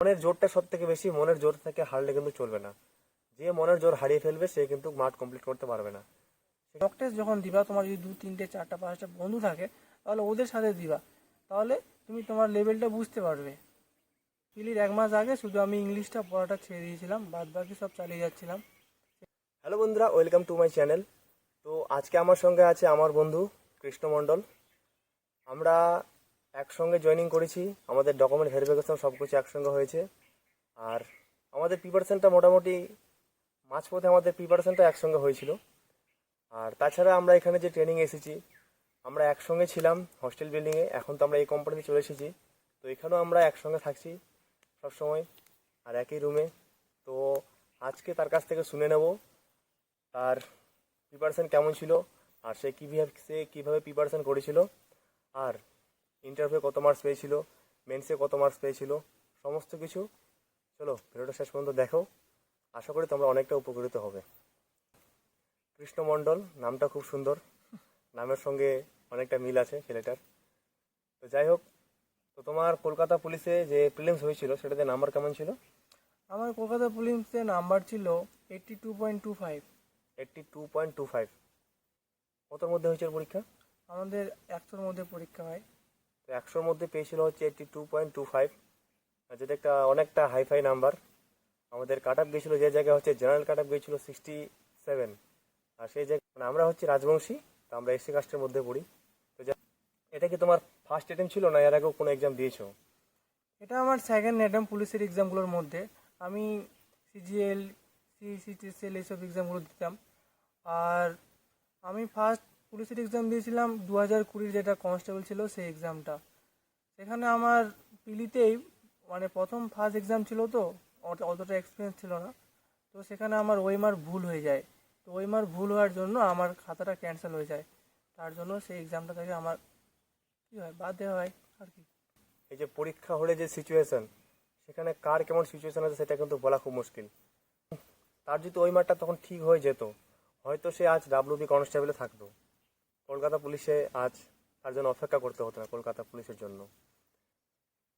মনের জোরটা সব থেকে বেশি মনের জোর থেকে হারলে কিন্তু চলবে না। যে মনের জোর হারিয়ে ফেলবে সে কিন্তু মাঠ কমপ্লিট করতে পারবে না। মক টেস্ট যখন দিবা তোমার যদি দু তিনটে চারটা পাঁচটা বন্ধু থাকে তাহলে ওদের সাথে দিবা। তাহলে তুমি তোমার লেভেলটা বুঝতে পারবে। পিলির এক মাস আগে শুধু আমি ইংলিশটা পড়াটা ছেড়ে দিয়েছিলাম বাদ বাকি সব চালিয়ে যাচ্ছিলাম। হ্যালো বন্ধুরা ওয়েলকাম টু মাই চ্যানেল তো আজকে আমার সঙ্গে আছে আমার বন্ধু কৃষ্ণ মণ্ডল। আমরা একসঙ্গে জয়েনিং করেছি। আমাদের ডকুমেন্ট ভেরিফিকেশন সব কিছু একসঙ্গে হয়েছে। আর আমাদের প্রিপারেশনটা মোটামুটি মাঝপথে আমাদের প্রিপারেশনটা একসঙ্গে হয়েছিল। আর তাছাড়া আমরা এখানে যে ট্রেনিং এসেছি, আমরা একসঙ্গে ছিলাম হস্টেল বিল্ডিংয়ে এখন তো আমরা এই কোম্পানিতে চলে এসেছি। তো এখানেও আমরা একসঙ্গে থাকছি সবসময় আর একই রুমে তো আজকে তার কাছ থেকে শুনে নেব তার প্রিপারেশন কেমন ছিল, আর সে কীভাবে সে কীভাবে প্রিপারেশন করেছিল। আর ইন্টারভিউ কত মার্কস পেয়েছিল মেন্সে কত মার্কস পেয়েছিল সমস্ত কিছু। চলো ভিডিওটা শেষ পর্যন্ত দেখো। আশা করি তোমরা অনেকটা উপকৃত হবে। কৃষ্ণমণ্ডল নামটা খুব সুন্দর। নামের সঙ্গে অনেকটা মিল আছে ছেলেটার। তো যাই হোক তো তোমার কলকাতা পুলিশে যে প্রিলিমস হয়েছিল সেটাতে নাম্বার কেমন ছিল? আমার কলকাতা পুলিশে নাম্বার ছিল eighty two point two five eighty two point two five কতর মধ্যে হয়েছিল পরীক্ষা? আমাদের একশোর মধ্যে পরীক্ষা হয়। একশোর মধ্যে পেয়েছিল হচ্ছে eighty two point two five যেটা একটা অনেকটা হাইফাই নাম্বার আমাদের কাট আপ গিয়েছিল যে জায়গায় হচ্ছে জেনারেল কাট আপ গিয়েছিল সিক্সটি সেভেন আর সেই জায়গায় মানে আমরা হচ্ছে রাজবংশী, তো আমরা এসসি কাস্টের মধ্যে পড়ি। তো এটা কি তোমার ফার্স্ট অ্যাটেম্প ছিল না এর আগেও কোনো এক্সাম দিয়েছ? এটা আমার সেকেন্ড অ্যাটেম্প পুলিশের এক্সামগুলোর মধ্যে। আমি সিজিএল সিসিটিএসএল এইসব এক্সামগুলো দিতাম। আর আমি ফার্স্ট পুলিশের এক্সাম দিয়েছিলাম। দু হাজার কুড়ির যেটা কনস্টেবল ছিল সেই এক্সামটা সেখানে আমার পিলিতেই মানে প্রথম ফার্স্ট এক্সাম ছিল তো অতটা এক্সপিরিয়েন্স ছিল না। তো সেখানে আমার ওইমার ভুল হয়ে যায়। তো ওইমার ভুল হওয়ার জন্য আমার খাতাটা ক্যান্সেল হয়ে যায়। তার জন্য সেই এক্সামটা থেকে আমার কী হয়, বাদ দেওয়া হয়, আর কি। এই যে পরীক্ষা হলে যে সিচুয়েশন সেখানে কার কেমন সিচুয়েশন আছে সেটা কিন্তু বলা খুব মুশকিল। তার যদি ওই মাঠটা তখন ঠিক হয়ে যেত, হয়তো সে আজ ডাব্লিউবি কনস্টেবলে থাকতো। কলকাতা পুলিশে আজ তার জন্য অপেক্ষা করতে হতো না কলকাতা পুলিশের জন্য।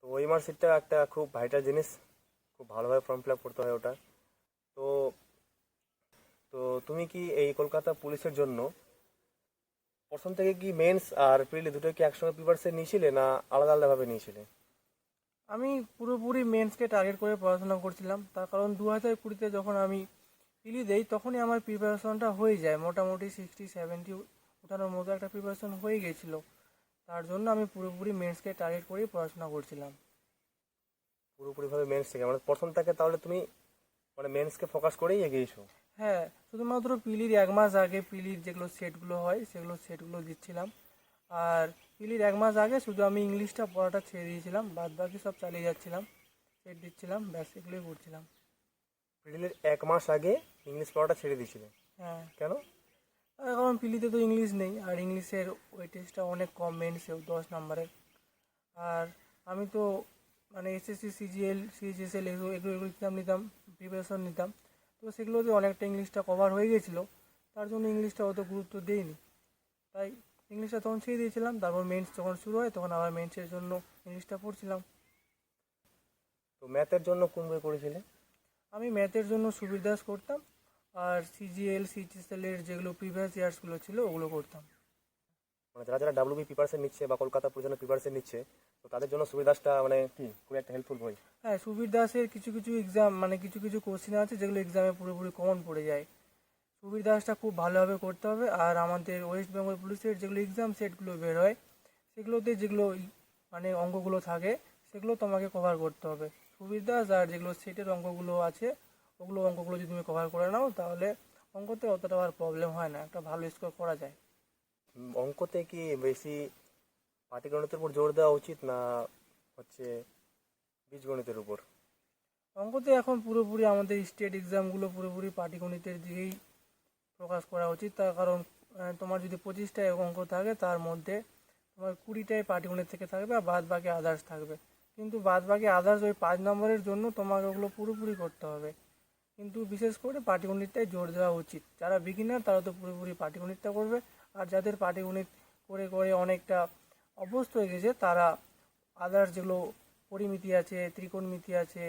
তো ওই মার্কশিটটা একটা খুব ভাইটাল জিনিস, খুব ভালোভাবে ফর্ম ফিল আপ করতে হয় ওটা। তো তো তুমি কি এই কলকাতা পুলিশের জন্য প্রথম থেকে কি মেন্স আর প্রিলি দুটো কি একসঙ্গে প্রিপারেশন নিয়েছিলে না আলাদা আলাদাভাবে নিয়েছিলে? আমি পুরোপুরি মেন্সকে টার্গেট করে পড়াশোনা করছিলাম। তার কারণ দু হাজার কুড়িতে যখন আমি পিলি দেই, তখনই আমার প্রিপারেশনটা হয়ে যায়। মোটামুটি সিক্সটি সেভেন্টি ওঠানোর মতো একটা প্রিপারেশন হয়ে গেছিল। তার জন্য আমি পুরোপুরি মেন্সকে টার্গেট করেই পড়াশোনা করছিলাম। পুরোপুরিভাবে মেন্স থেকে মানে প্রথম থেকে তাহলে তুমি মানে মেন্সকে ফোকাস করেই এগিয়েছো? হ্যাঁ শুধুমাত্র পিলির এক মাস আগে পিলির যেগুলো সেটগুলো হয় সেগুলো সেটগুলো দিচ্ছিলাম। আর পিলির এক মাস আগে শুধু আমি ইংলিশটা পড়াটা ছেড়ে দিয়েছিলাম বাদ বাকি সব চালিয়ে যাচ্ছিলাম সেট দিচ্ছিলাম ব্যাস এগুলোই করছিলাম। প্রিলির এক মাস আগে ইংলিশ পড়াটা ছেড়ে দিয়েছিলে? হ্যাঁ। কেন? তার কারণ পিলিতে তো ইংলিশ নেই আর ইংলিশের ওয়েটেজটা অনেক কম মেনসেও দশ নম্বরের। আর আমি তো মানে এসএসসি সিজিএল সিএইচএসএল এগুলো এগুলো এগুলো এক্সাম নিতাম প্রিপারেশন নিতাম। তো সেগুলোতে অনেকটা ইংলিশটা কভার হয়ে গেছিল তার জন্য ইংলিশটা অত গুরুত্ব দেইনি। তাই ইংলিশটা তখন ছেড়ে দিয়েছিলাম তারপর মেন্স যখন শুরু হয় তখন আবার মেন্সের জন্য ইংলিশটা পড়ছিলাম। তো ম্যাথের জন্য কোন বই করেছিলে আমি ম্যাথের জন্য সুবীর দাস করতাম আর সিজিএল এর যেগুলো প্রিভিয়াস ইয়ার্সগুলো ছিল ওগুলো করতাম। মানে যারা যারা ডাব্লিউবি প্রিপারেশন নিচ্ছে বা কলকাতা পর্যন্ত প্রিপারেশন নিচ্ছে তো তাদের জন্য সুবিধাসটা মানে কি? খুব একটা হেল্পফুল বই। হ্যাঁ সুবীর দাসের কিছু কিছু এক্সাম মানে কিছু কিছু কোশ্চেন আছে যেগুলো এক্সামে পুরোপুরি কমন পড়ে যায়। সুবীর দাসটা খুব ভালোভাবে করতে হবে আর আমাদের ওয়েস্ট বেঙ্গল পুলিশের যেগুলো এক্সাম সেটগুলো বের হয় সেগুলোতে যেগুলো মানে অঙ্কগুলো থাকে সেগুলো তোমাকে কভার করতে হবে। সুবীর দাস আর যেগুলো সেটের অঙ্কগুলো আছে ওগুলো অঙ্কগুলো যদি তুমি কভার করে নাও তাহলে অঙ্কতে অতটা আর প্রবলেম হয় না একটা ভালো স্কোর করা যায়। অঙ্কতে কি বেশি পাটিগণিতের উপর জোর দেওয়া উচিত না হচ্ছে বীজগণিতের উপর? অঙ্কতে এখন পুরোপুরি আমাদের স্টেট এক্সামগুলো পুরোপুরি পাটিগণিতের দিকেই প্রকাশ করা উচিত। তার কারণ তোমার যদি পঁচিশটা অঙ্ক থাকে তার মধ্যে তোমার কুড়িটাই পাটিগণিত থেকে থাকবে আর বাদ বাকি আদার্স থাকবে। কিন্তু বাদ বাকি আদার্স ওই পাঁচ নম্বরের জন্য তোমাকে ওগুলো পুরোপুরি করতে হবে। কিন্তু বিশেষ করে পাটিগণিতটাই জোর দেওয়া উচিত। যারা বিগিনার তারা তো পুরোপুরি পাটিগণিতটা করবে। আর যাদের পাটিগণিত করে করে অনেকটা অভ্যস্ত হয়ে গেছে, তারা আদার্স যেগুলো পরিমিতি আছে, ত্রিকোণমিতি আছে,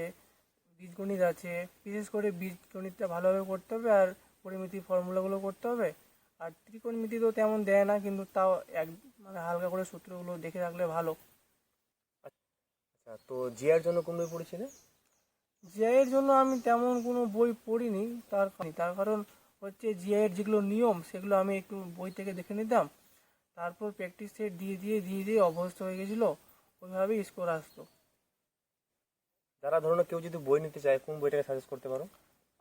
বীজগণিত আছে, বিশেষ করে বীজগণিতটা ভালোভাবে করতে হবে আর পরিমিতি ফর্মুলাগুলো করতে হবে। আর ত্রিকোণমিতি তো তেমন দেয় না, কিন্তু তাও এক মানে হালকা করে সূত্রগুলো দেখে রাখলে ভালো। আচ্ছা তো জিয়ার জন্য কোন বই পড়েছিলে? জিআইয়ের জন্য আমি তেমন কোনো বই পড়িনি তার কারণ তার কারণ হচ্ছে জিআইয়ের যেগুলো নিয়ম সেগুলো আমি একটু বই থেকে দেখে নিতাম। তারপর প্র্যাকটিস সেট দিয়ে দিয়ে দিয়ে দিয়ে অভ্যস্ত হয়ে গেছিল ওইভাবেই স্কোর আসতো যারা ধরুন কেউ যদি বই নিতে চায় কোন বইটাকে সাজেস্ট করতে পারো?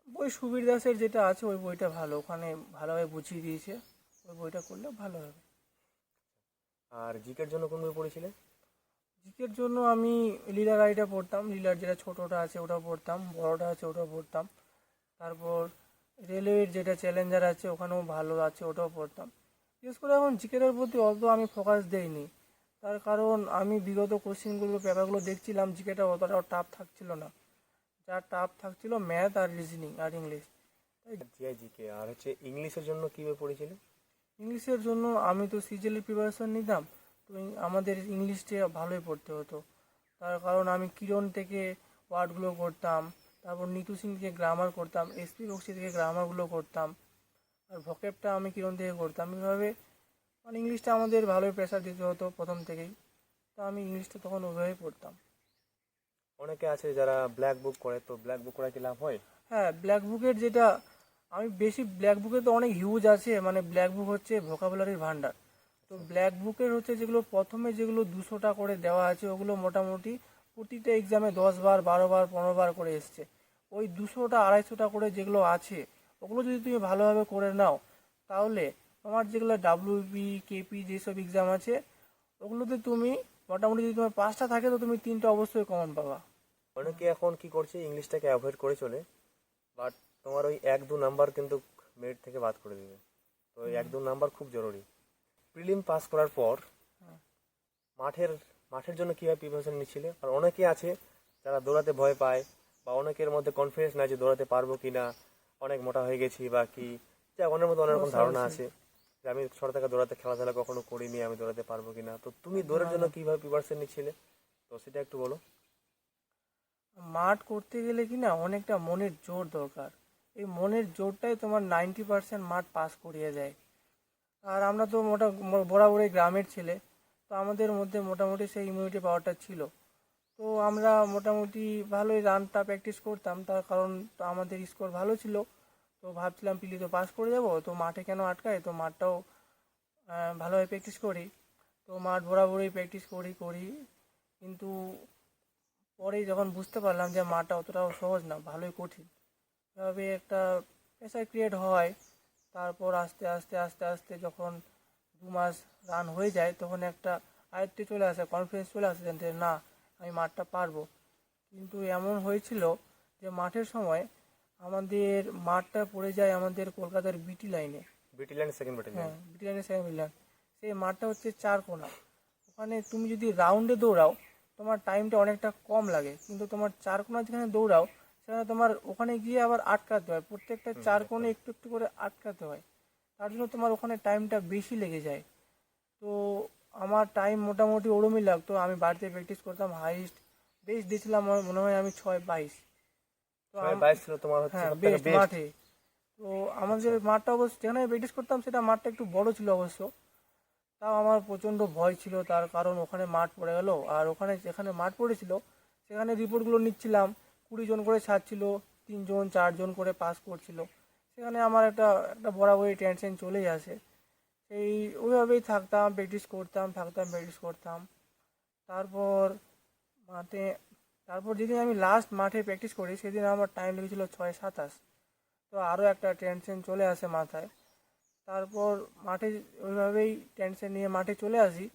বই সুবীর দাসের যেটা আছে ওই বইটা ভালো। ওখানে ভালোভাবে বুঝিয়ে দিয়েছে। ওই বইটা করলে ভালো হবে। আর জিকের জন্য কোন বই পড়েছিলে? জিকের জন্য আমি লীলা গাড়িটা পড়তাম লীলার যেটা ছোটোটা আছে ওটা পড়তাম বড়টা আছে ওটাও পড়তাম তারপর রেলওয়ের যেটা চ্যালেঞ্জার আছে ওখানেও ভালো আছে ওটাও পড়তাম বিশেষ করে এখন জিকের প্রতি অত আমি ফোকাস দেইনি। তার কারণ আমি বিগত কোশ্চেনগুলো পেপারগুলো দেখছিলাম জিকেটা অতটাও টাফ থাকছিল না। যা টাফ থাকছিল ম্যাথ আর রিজনিং আর ইংলিশ জিকে আর হচ্ছে ইংলিশের জন্য কীভাবে পড়েছিলে ইংলিশের জন্য আমি তো সিজিএলের প্রিপারেশন নিতাম। তো আমাদের ইংলিশটা ভালোই পড়তে হতো। তার কারণ আমি কিরণ থেকে ওয়ার্ডগুলো করতাম তারপর নিতু সিং থেকে গ্রামার করতাম এসপি বক্সি থেকে গ্রামারগুলো করতাম আর ভকেপটা আমি কিরণ থেকে করতাম। এইভাবে মানে ইংলিশটা আমাদের ভালোই প্রেশার দিতে হতো প্রথম থেকেই। তো আমি ইংলিশটা তখন ওইভাবেই পড়তাম। অনেকে আছে যারা ব্ল্যাক বুক করে তো ব্ল্যাক বুক করা কি লাভ হয়? হ্যাঁ ব্ল্যাক বুকের যেটা আমি বেশি ব্ল্যাক বুকে তো অনেক হিউজ আছে মানে ব্ল্যাক বুক হচ্ছে ভোকাবুলারির ভান্ডার তো ব্ল্যাক বুকের হচ্ছে যেগুলো প্রথমে যেগুলো দুশোটা করে দেওয়া আছে, ওগুলো মোটামুটি প্রতিটা এক্সামে দশ বার বারো বার পনেরো বার করে এসছে। ওই দুশোটা, আড়াইশোটা করে যেগুলো আছে, ওগুলো যদি তুমি ভালোভাবে করে নাও, তাহলে তোমার যেগুলো ডাব্লিউপি কেপি যেসব এক্সাম আছে, ওগুলোতে তুমি মোটামুটি যদি তোমার পাঁচটা থাকে, তো তুমি তিনটা অবশ্যই কমন পাবা। অনেকে এখন কি করছে, ইংলিশটাকে অ্যাভয়েড করে চলে বাট তোমার ওই এক দু নাম্বার কিন্তু মেরিট থেকে বাদ করে দিবে। তো এক দু নাম্বার খুব জরুরি। প্রিলিম পাস করার পর মাঠের মাঠের জন্য কীভাবে প্রিপারেশন নিচ্ছিলে? আর অনেকে আছে যারা দৌড়াতে ভয় পায় বা অনেকের মধ্যে কনফিডেন্স নাই যে দৌড়াতে পারব কি না অনেক মোটা হয়ে গেছি বা কি। যা অনেক মধ্যে অনেক রকম ধারণা আছে যে আমি ছোট থেকে দৌড়াতে খেলাধুলা কখনো করিনি আমি দৌড়াতে পারব কি না তো তুমি দৌড়ের জন্য কীভাবে প্রিপারেশন নিচ্ছিলে? তো সেটা একটু বলো। মাঠ করতে গেলে কি না অনেকটা মনের জোর দরকার। এই মনের জোরটাই তোমার নাইনটি পার্সেন্ট মাঠ পাস করিয়ে দেয়। আর আমরা তো মোটা বরাবরই গ্রামের ছেলে, তো আমাদের মধ্যে মোটামুটি সেই ইমিউনিটি পাওয়ারটা ছিল। তো আমরা মোটামুটি ভালোই রানটা প্র্যাকটিস করতাম, তার কারণ আমাদের স্কোর ভালো ছিল। তো ভাবছিলাম পিলি তো পাস করে যাব তো মাঠে কেন আটকায়? তো মাঠটাও ভালোভাবে প্র্যাকটিস করি। তো মাঠ বরাবরই প্র্যাকটিস করি করি। কিন্তু পরে যখন বুঝতে পারলাম যে মাঠটা অতটাও সহজ না, ভালোই কঠিন। এভাবে একটা প্রেশার ক্রিয়েট হয়। তারপর আস্তে আস্তে আস্তে আস্তে যখন দু মাস রান হয়ে যায় তখন একটা আয়ত্তে চলে আসে কনফিডেন্স চলে আসে যে না আমি মাঠটা পারব। কিন্তু এমন হয়েছিল যে মাঠের সময় আমাদের মাঠটা পড়ে যায় আমাদের কলকাতার বিটি লাইনে বিটি লাইন সেকেন্ড ব্যাটালিয়ন হ্যাঁ ব্রিটানিয়া সেভেন মিলিয়ন সেই মাঠটা হচ্ছে চার কোনা। ওখানে তুমি যদি রাউন্ডে দৌড়াও তোমার টাইমটা অনেকটা কম লাগে। কিন্তু তোমার চার কোনা যেখানে দৌড়াও সেখানে তোমার ওখানে গিয়ে আবার আটকাতে হয়। প্রত্যেকটা চার কোণে একটু একটু করে আটকাতে হয়। তার জন্য তোমার ওখানে টাইমটা বেশি লেগে যায়। তো আমার টাইম মোটামুটি ওরমই লাগতো। আমি বাড়িতে প্র্যাকটিস করতাম হাইস্ট বেশ দিয়েছিলাম আমার মনে হয় আমি ছয় বাইশ। তো তোমার হ্যাঁ বেস্ট মাঠে। তো আমাদের মাঠটা অবশ্য যেখানে প্র্যাকটিস করতাম সেটা মাঠটা একটু বড় ছিল অবশ্য। তাও আমার প্রচণ্ড ভয় ছিল। তার কারণ ওখানে মাঠ পড়ে গেল। আর ওখানে যেখানে মাঠ পড়েছিল সেখানে রিপোর্টগুলো নিচ্ছিলাম। কুড়ি জন করে ছাড়ছিল তিনজন চারজন করে পাস করছিল। সেখানে আমার একটা একটা বরাবরই টেনশন চলেই আসে। সেই ওইভাবেই থাকতাম প্র্যাকটিস করতাম, থাকতাম প্র্যাকটিস করতাম। তারপর মাঠে, তারপর যেদিন আমি লাস্ট মাঠে প্র্যাকটিস করি, সেদিন আমার টাইম লেগেছিল ছয় সাতাশ। তো আরও একটা টেনশন চলে আসে মাথায়। তারপর মাঠে ওইভাবেই টেনশন নিয়ে মাঠে চলে আসি।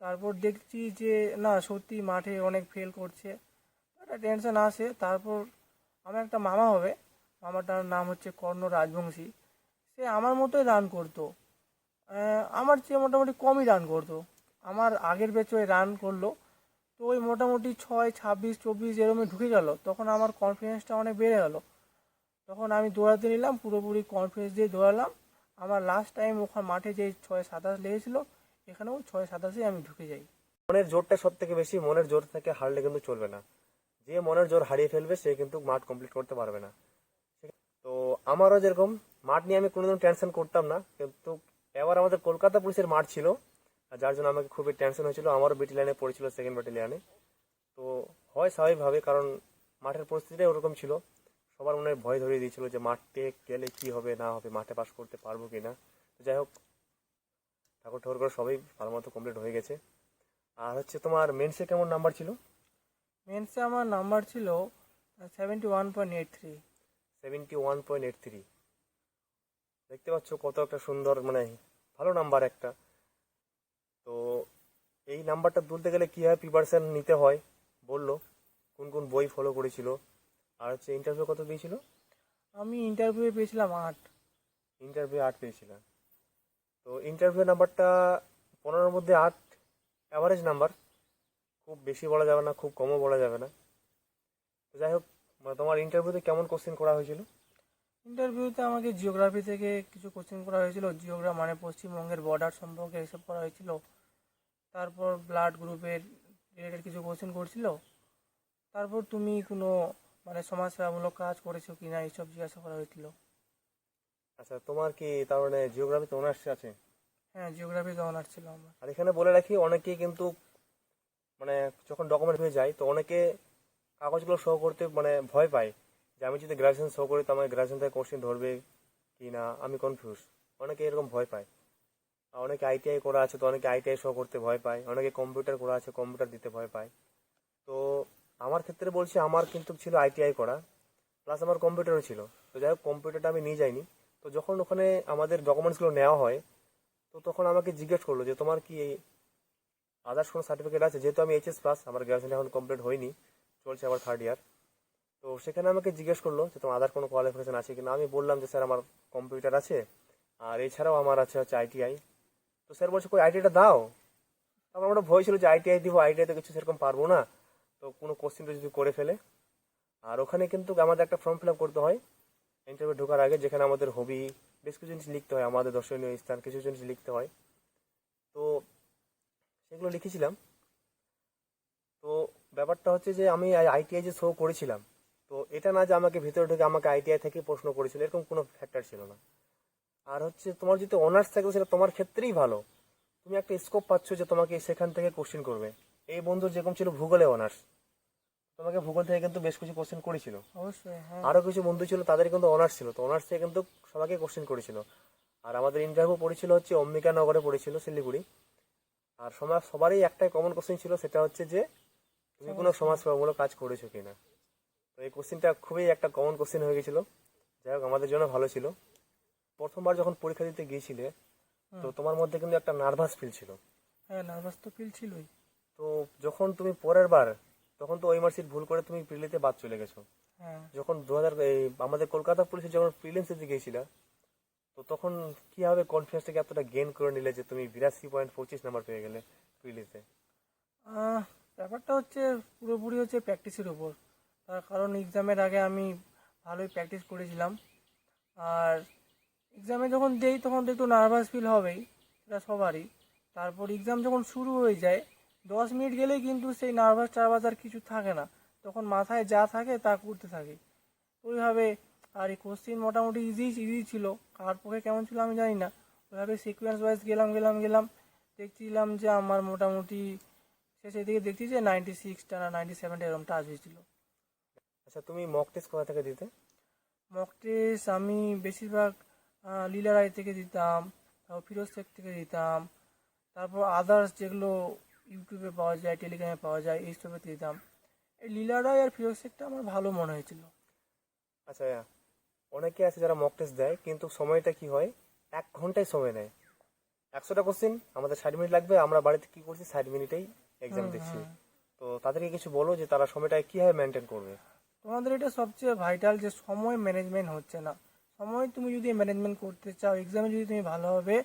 তারপর দেখছি যে, না সত্যি মাঠে অনেক ফেল করছে। একটা টেনশন আসে তারপর আমার একটা মামা হবে। মামাটার নাম হচ্ছে কর্ণ রাজবংশী। সে আমার মতোই রান করতো। আমার চেয়ে মোটামুটি কমই রান করতো। আমার আগের ব্যাচে ওই রান করল। তো ওই মোটামুটি ছয়, ছাব্বিশ, চব্বিশ এরমই ঢুকে গেল। তখন আমার কনফিডেন্সটা অনেক বেড়ে গেল। তখন আমি দৌড়াতে নিলাম, পুরোপুরি কনফিডেন্স দিয়ে দৌড়ালাম। আমার লাস্ট টাইম ওখানে মাঠে যে ছয়, সাতাশ লেগেছিলো, এখানেও ছয়, সাতাশে আমি ঢুকে যাই। মনের জোরটা সব থেকে বেশি, মনের জোর থেকে হারলে কিন্তু চলবে না। যে মনের জোর হারিয়ে ফেলবে, সে কিন্তু মাঠ কমপ্লিট করতে পারবে না। তো আমারও যেরকম, মাঠ নিয়ে আমি কোনোদিন টেনশন করতাম না, কিন্তু এবার আমাদের কলকাতা পুলিশের মাঠ ছিল যার জন্য আমাকে খুবই টেনশন হয়েছিল। আমারও ব্যাটালিয়ানে পড়েছিল সেকেন্ড ব্যাটালিয়ানে তো হয় স্বাভাবিকভাবে, কারণ মাঠের পরিস্থিতিটাই ওরকম ছিল। সবার মনে ভয় ধরিয়ে দিয়েছিল যে মাঠে গেলে কি হবে, না হবে, মাঠে পাস করতে পারব কি না যাই হোক ঠাকুর ঠাকুর করে সবই ভালো মতো কমপ্লিট হয়ে গেছে। আর হচ্ছে তোমার মেন্সে কেমন নাম্বার ছিল? মেন্সে আমার নাম্বার ছিল seventy one point eight three seventy one point eight three দেখতে পাচ্ছ কত একটা সুন্দর মানে ভালো নাম্বার একটা। তো এই নাম্বারটা তুলতে গেলে কী হয় প্রিপারেশন নিতে হয় বলল। কোন কোন বই ফলো করেছিল। আর হচ্ছে ইন্টারভিউ কত দিয়েছিল আমি ইন্টারভিউয়ে পেয়েছিলাম আট। ইন্টারভিউ আট পেয়েছিলাম। তো ইন্টারভিউ নাম্বারটা পনেরোর মধ্যে আট অ্যাভারেজ নাম্বার খুব বেশি বলা যাবে না খুব কমও বলা যাবে না। তো যাই হোক মানে তোমার ইন্টারভিউতে কেমন কোশ্চেন করা হয়েছিল? ইন্টারভিউতে আমাকে জিওগ্রাফি থেকে কিছু কোশ্চেন করা হয়েছিল। জিওগ্রাফি মানে পশ্চিমবঙ্গের বর্ডার সম্পর্কে এসব করা হয়েছিল। তারপর ব্লাড গ্রুপের রিলেটেড কিছু কোশ্চেন করছিল। তারপর তুমি কোনো মানে সমাজসেবামূলক কাজ করেছ কি না এইসব জিজ্ঞাসা করা হয়েছিল। আচ্ছা তোমার কি তার মানে জিওগ্রাফিতে অনার্স আছে? হ্যাঁ জিওগ্রাফিতে অনার্স ছিল আমার। আর এখানে বলে রাখি অনেকেই কিন্তু মানে যখন ডকুমেন্ট হয়ে যায়, তো অনেকে কাগজগুলো শো করতে মানে ভয় পায় যে আমি যদি গ্রাজুয়েশন শো করি, তো আমার গ্রাজুয়েশন থেকে কোশ্চেন ধরবে কি না? আমি কনফিউজ অনেকে এরকম ভয় পায়। অনেকে আইটিআই করা আছে, তো অনেকে আইটিআই শো করতে ভয় পায়। অনেকে কম্পিউটার করা আছে কম্পিউটার দিতে ভয় পায়। তো আমার ক্ষেত্রে বলছি, আমার কিন্তু ছিল আইটিআই করা প্লাস আমার কম্পিউটারও ছিল। তো যাই হোক কম্পিউটারটা আমি নিয়ে যাইনি। তো যখন ওখানে আমাদের ডকুমেন্টসগুলো নেওয়া হয়, তো তখন আমাকে জিজ্ঞেস করল যে, তোমার কি আদার্স কোনো সার্টিফিকেট আছে? যেহেতু আমি এইচএস পাস আমার গ্রাজুয়েশন এখন কমপ্লিট হয়নি, চলছে আবার থার্ড ইয়ার তো সেখানে আমাকে জিজ্ঞেস করল যে তোমার আদার কোনো কোয়ালিফিকেশন আছে কিনা? আমি বললাম যে স্যার, আমার কম্পিউটার আছে, আর এছাড়াও আমার আছে হচ্ছে আইটিআই তো স্যার বলছে, কই আইটিআইটা দাও? আমরা ভয় ছিল যে আইটিআই দিব আইটিআই তো কিছু সেরকম পারব না। তো কোনো কোশ্চেনটা যদি করে ফেলে। আর ওখানে কিন্তু আমাদের একটা ফর্ম ফিল আপ করতে হয়। ইন্টারভিউ ঢোকার আগে যেখানে আমাদের হবি বেশ কিছু জিনিস লিখতে হয় আমাদের দর্শনীয় স্থান, কিছু জিনিস লিখতে হয়। তো সেগুলো লিখেছিলাম। তো ব্যাপারটা হচ্ছে যে আমি আইটিআই যে শো করেছিলাম তো এটা না যে আমাকে ভিতরে ঢুকে আমাকে আইটিআই থেকে প্রশ্ন করেছিল এরকম কোনো ফ্যাক্টর ছিল না। আর হচ্ছে তোমার যদি অনার্স থাকে সেটা তোমার ক্ষেত্রেই ভালো। তুমি একটা স্কোপ পাচ্ছ যে তোমাকে সেখান থেকে কোশ্চেন করবে। এই বন্ধু যেরকম ছিল ভূগোলে অনার্স তোমাকে ভূগোল থেকে কিন্তু বেশ কিছু কোশ্চেন করেছিল। অবশ্যই হ্যাঁ। আরও কিছু বন্ধু ছিল তাদের কিন্তু অনার্স ছিল তো অনার্স থেকে কিন্তু সবাইকে কোশ্চেন করেছিল। আর আমাদের ইন্টারভিউ পড়েছিল হচ্ছে অম্বিকা নগরে পড়েছিল শিলিগুড়ি। আর সমাজ সবারই একটাই কমন কোশ্চেন ছিল সেটা হচ্ছে যে তুমি কোনো সমাজসেবামূলক কাজ করেছ কিনা? তো এই কোশ্চেনটা খুবই একটা কমন কোশ্চেন হয়ে গেছিল। যাই হোক আমাদের জন্য ভালো ছিল। প্রথমবার যখন পরীক্ষা দিতে গিয়েছিলে তো তোমার মধ্যে কিন্তু একটা নার্ভাস ফিল ছিল। হ্যাঁ নার্ভাস তো ফিল ছিলই। তো যখন তুমি পরের বার তখন তো ওই মার্কশিট ভুল করে তুমি প্রিলিতে বাদ চলে গেছো। হ্যাঁ। যখন দু হাজার আমাদের কলকাতা পুলিশে যখন প্রিলিমস দিতে গিয়েছিলা তো তখন কীভাবে কনফিডেন্সটাকে এতটা গেইন করে নিলে যে তুমি বিরাশি পয়েন্ট পঁচিশ নাম্বার পেয়ে গেলে প্রিলিতে ব্যাপারটা হচ্ছে পুরোপুরি হচ্ছে প্র্যাকটিসের উপর। তার কারণ এক্সামের আগে আমি ভালোই প্র্যাকটিস করেছিলাম। আর এক্সামে যখন দেই তখন তো একটু নার্ভাস ফিল হবেই, সেটা সবারই। তারপর এক্সাম যখন শুরু হয়ে যায়, দশ মিনিট গেলেই কিন্তু সেই নার্ভাস টার্ভাস আর কিছু থাকে না। তখন মাথায় যা থাকে তা করতে থাকে। ওইভাবে আর এই কোশ্চিন মোটামুটি ইজি ইজি ছিল। কার পক্ষে কেমন ছিল আমি জানি না। ওইভাবে সিকোয়েন্স ওয়াইজ গেলাম গেলাম গেলাম। দেখছিলাম যে আমার মোটামুটি শেষের দিকে দেখছি যে নাইনটি সিক্সটা না নাইনটি সেভেনটা এরকম টাচ হয়েছিল। আচ্ছা তুমি মক টেস্ট কোথা থেকে দিতে? মক টেস্ট আমি বেশিরভাগ লীলা রায় থেকে দিতাম তারপর ফিরোজ শেখ থেকে দিতাম তারপর আদার্স যেগুলো ইউটিউবে পাওয়া যায় টেলিগ্রামে পাওয়া যায় এইসবে দিতাম। এই লীলা রায় আর ফিরোজ শেখটা আমার ভালো মনে হয়েছিল। আচ্ছা অনেকে আছে যারা মক টেস্ট দেয় কিন্তু সময়টা কি হয়? এক ঘন্টায় সময় নেয়। একশোটা কোশ্চেন আমাদের ষাট মিনিট লাগবে আমরা বাড়িতে কি করছি ষাট মিনিটেই এক্সাম দিচ্ছি। তো তাদেরকে কিছু বলো যে তারা সময়টা কীভাবে মেনটেন করবে। তোমাদের এটা সবচেয়ে ভাইটাল যে সময় ম্যানেজমেন্ট হচ্ছে না। সময় তুমি যদি ম্যানেজমেন্ট করতে চাও এক্সামে যদি তুমি ভালোভাবে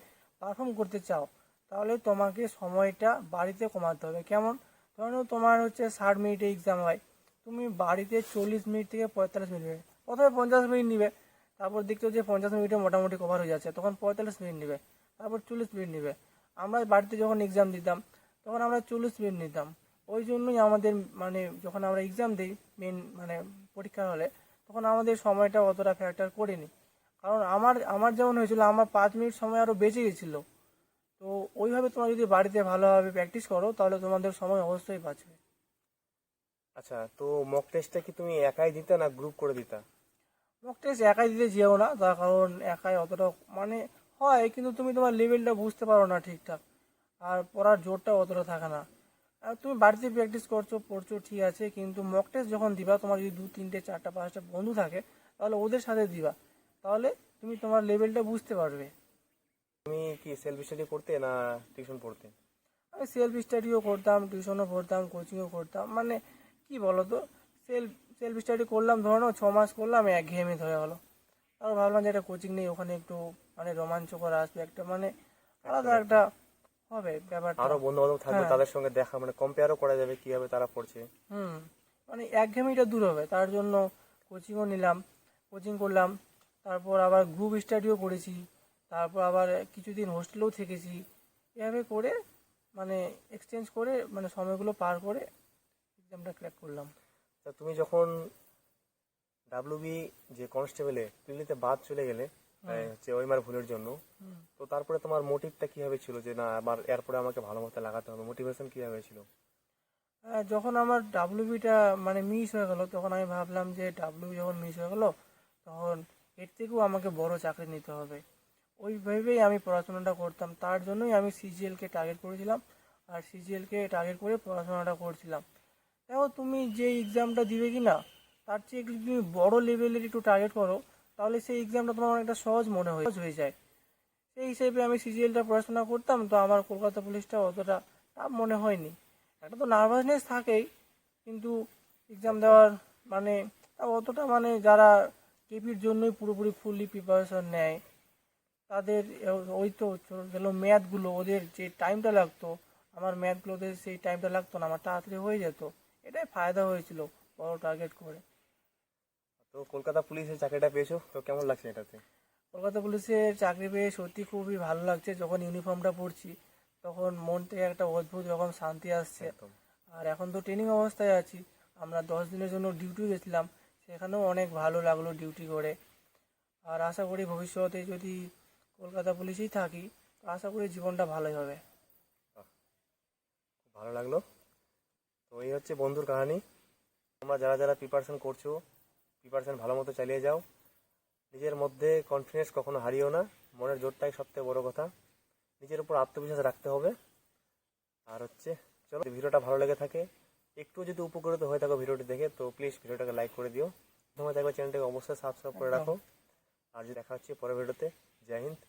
পারফর্ম করতে চাও তাহলে তোমাকে সময়টা বাড়িতে কমাতে হবে। কেমন? ধরো তোমার হচ্ছে ষাট মিনিটে এক্সাম হয়। তুমি বাড়িতে চল্লিশ মিনিট থেকে পঁয়তাল্লিশ মিনিট প্রথমে পঞ্চাশ মিনিট নিবে, তারপর দেখছ যে পঞ্চাশ মিনিটে মোটামুটি কভার হয়ে যাচ্ছে, তখন পঁয়তাল্লিশ মিনিট নেবে, তারপর চল্লিশ মিনিট নেবে। আমরা বাড়িতে যখন এক্সাম দিতাম, তখন আমরা চল্লিশ মিনিট নিতাম। ওই জন্যই আমাদের মানে যখন আমরা এক্সাম দিই মেন মানে পরীক্ষা হলে, তখন আমাদের সময়টা অতটা ফ্যাক্টর করিনি। কারণ আমার আমার যেমন হয়েছিল, আমার পাঁচ মিনিট সময় আরও বেঁচে গেছিল। তো ওইভাবে তোমরা যদি বাড়িতে ভালোভাবে প্র্যাকটিস করো, তাহলে তোমাদের সময় অবশ্যই বাঁচবে। আচ্ছা তো মক টেস্টটা কি তুমি একাই দিতে না গ্রুপ করে দিতা? মক টেস্ট একাই দিতে যেও না তার কারণ একাই অতটা মানে হয় কিন্তু তুমি তোমার লেভেলটা বুঝতে পারো না ঠিকঠাক। আর পড়ার জোরটা অতটা থাকে না। আর তুমি বাড়িতে প্র্যাকটিস করছ পড়ছো ঠিক আছে কিন্তু মক টেস্ট যখন দিবা তোমার যদি দু তিনটে চারটা পাঁচটা বন্ধু থাকে তাহলে ওদের সাথে দিবা। তাহলে তুমি তোমার লেভেলটা বুঝতে পারবে। তুমি কি সেলফ স্টাডি করতে না টিউশন পড়তে? আমি সেলফ স্টাডিও করতাম টিউশনও করতাম কোচিংও করতাম। মানে কি বলো তো সেলফ সেলফ স্টাডি করলাম ধরো ছ মাস করলাম একঘেয়েমি হয়ে গেলো। আর ভাবলাম যে একটা কোচিং নেই ওখানে একটু মানে রোমাঞ্চকর আসবে একটা মানে আলাদা একটা হবে ব্যাপারটা। আরও বন্ধু বান্ধব থাকবে হ্যাঁ। তাদের সঙ্গে দেখা মানে কম্পেয়ারও করা যাবে কীভাবে তারা পড়ছে হুম মানে একঘেয়েমিটা দূর হবে তার জন্য কোচিংও নিলাম কোচিং করলাম তারপর আবার গ্রুপ স্টাডিও করেছি তারপর আবার কিছুদিন হোস্টেলেও থেকেছি এভাবে করে মানে এক্সচেঞ্জ করে মানে সময়গুলো পার করে এক্সামটা ক্র্যাক করলাম। তা তুমি যখন ডাব্লিউবি যে কনস্টেবলে প্রিলিতে বাদ চলে গেলে হচ্ছে ওইমার ভুলের জন্য তো তারপরে তোমার মোটিভটা কীভাবে ছিল যে না আমার এরপরে আমাকে ভালো মতো লাগাতে হবে? মোটিভেশন কীভাবে ছিল? যখন আমার ডাব্লিউবিটা মানে মিস হয়ে গেল তখন আমি ভাবলাম যে ডাব্লিউবি যখন মিস হয়ে গেল তখন এর থেকেও আমাকে বড় চাকরি নিতে হবে। ওই ভেবেই আমি পড়াশোনাটা করতাম। তার জন্যই আমি সিজিএলকে টার্গেট করেছিলাম। আর সিজিএলকে টার্গেট করে পড়াশোনাটা করছিলাম। দেখো তুমি যে এক্সামটা দিবে কি না তার চেয়ে একটু তুমি বড় লেভেলের একটু টার্গেট করো, তাহলে সেই এক্সামটা তোমার অনেকটা সহজ মনে হয় হয়ে যায়। সেই হিসেবে আমি সিজিএলটা পড়াশোনা করতাম, তো আমার কলকাতা পুলিশটা অতটা টাফ মনে হয়নি। একটা তো নার্ভাসনেস থাকেই, কিন্তু এক্সাম দেওয়ার মানে অতটা মানে যারা কেপির জন্যই পুরোপুরি ফুললি প্রিপারেশন নেয়, তাদের ওই তো গেল ম্যাথগুলো ওদের যে টাইমটা লাগতো, আমার ম্যাথগুলোতে সেই টাইমটা লাগতো না, আমার তাড়াতাড়ি হয়ে যেত। এটাই ফায়দা হয়েছিল বড় টার্গেট করে। তো কলকাতা পুলিশের চাকরিটা পেয়েছ তো কেমন লাগছে এটাতে? কলকাতা পুলিশের চাকরি পেয়ে সত্যি খুবই ভালো লাগছে যখন ইউনিফর্মটা পরছি তখন মন থেকে একটা অদ্ভুত রকম শান্তি আসছে। আর এখন তো ট্রেনিং অবস্থায় আছি আমরা দশ দিনের জন্য ডিউটি গেছিলাম সেখানেও অনেক ভালো লাগল ডিউটি করে। আর আশা করি ভবিষ্যতে যদি কলকাতা পুলিশেই থাকি তো আশা করি জীবনটা ভালোই হবে। ভালো লাগল। তো এই হচ্ছে বন্ধুর কাহিনী। তোমরা যারা যারা প্রিপারেশন করছ প্রিপারেশন ভালো মতো চালিয়ে যাও। নিজের মধ্যে কনফিডেন্স কখনো হারিও না। মনের জোরটাই সবথেকে বড় কথা। নিজের উপর আত্মবিশ্বাস রাখতে হবে। আর হচ্ছে চলো ভিডিওটা ভালো লেগে থাকে একটু যদি উপকৃত হয়ে থাকো ভিডিওটি দেখে তো প্লিজ ভিডিওটাকে লাইক করে দিও। তোমার দেখবে চ্যানেলটাকে অবশ্যই সাবস্ক্রাইব করে রাখো। আর যদি দেখা হচ্ছে পরের ভিডিওতে জয় হিন্দ